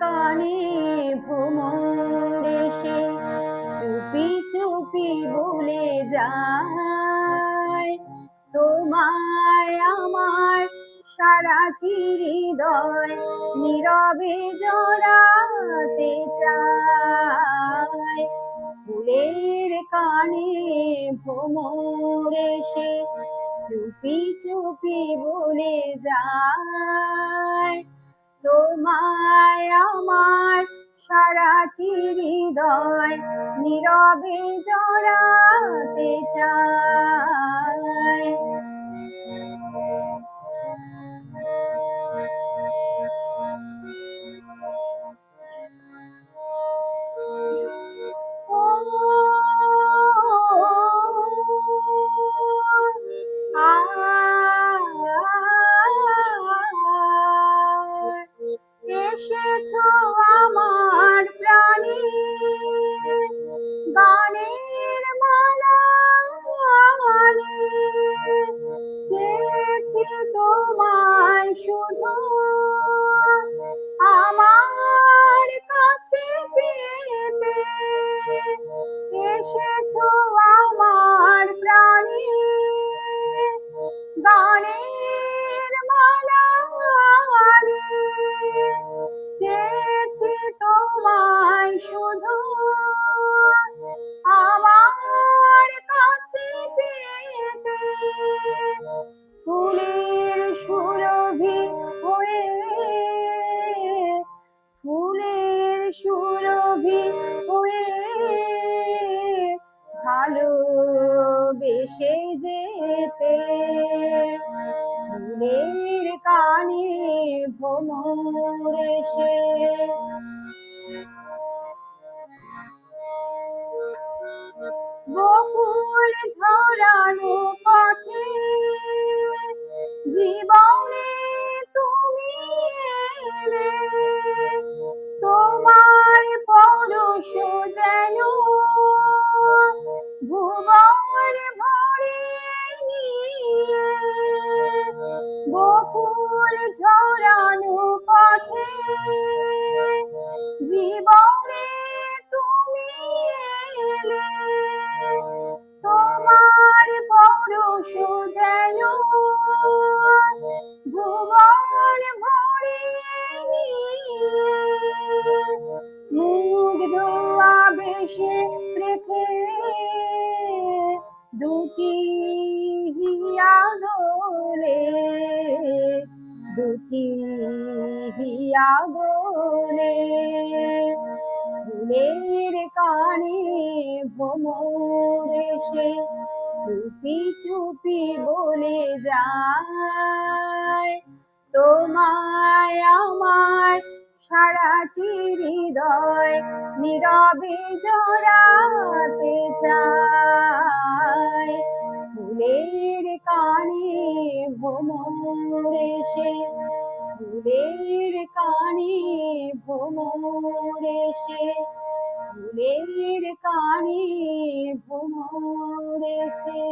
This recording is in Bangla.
কানে ভ্রমর চুপি চুপি বলে যায়, তোমায় আমার সারাটি হৃদয় নীরবে জড়াতে চায়? ফুলের কানে ভ্রমর এসে চুপি চুপি বলে যায় তোমায় আমার সারাটি হৃদয় নীরবে জড়াতে চায় এসেছ আমার প্রাণী। গানের মালা চেয়েছি তোমার শুধু। আমার কাছে পেতে এসেছ আমার প্রাণী। গানের মালা যেতে ফুলের কানে ভ্রমর এসে বকুল ঝরানো পথে জীবনে তুমি এলে। তোমার পরশ যেন ভুবন ভরে বকুল ঝরানো পথে জীবনে তুমি এলে, তোমার পরশ যেন ভুবন ভরে নিয়ে, মুগ্ধ আবেশে রেখে দুটি হিয়া দোলে দুটি হিয়া দোলে ফুলের কানে ভ্রমর এসে চুপি চুপি বলে যায়, তোমায় আমার সারাটি হৃদয় নীরবে জড়াতে এসে ফুলের কানে ভ্রমর এসে ফুলের কানে ভ্রমর এসে।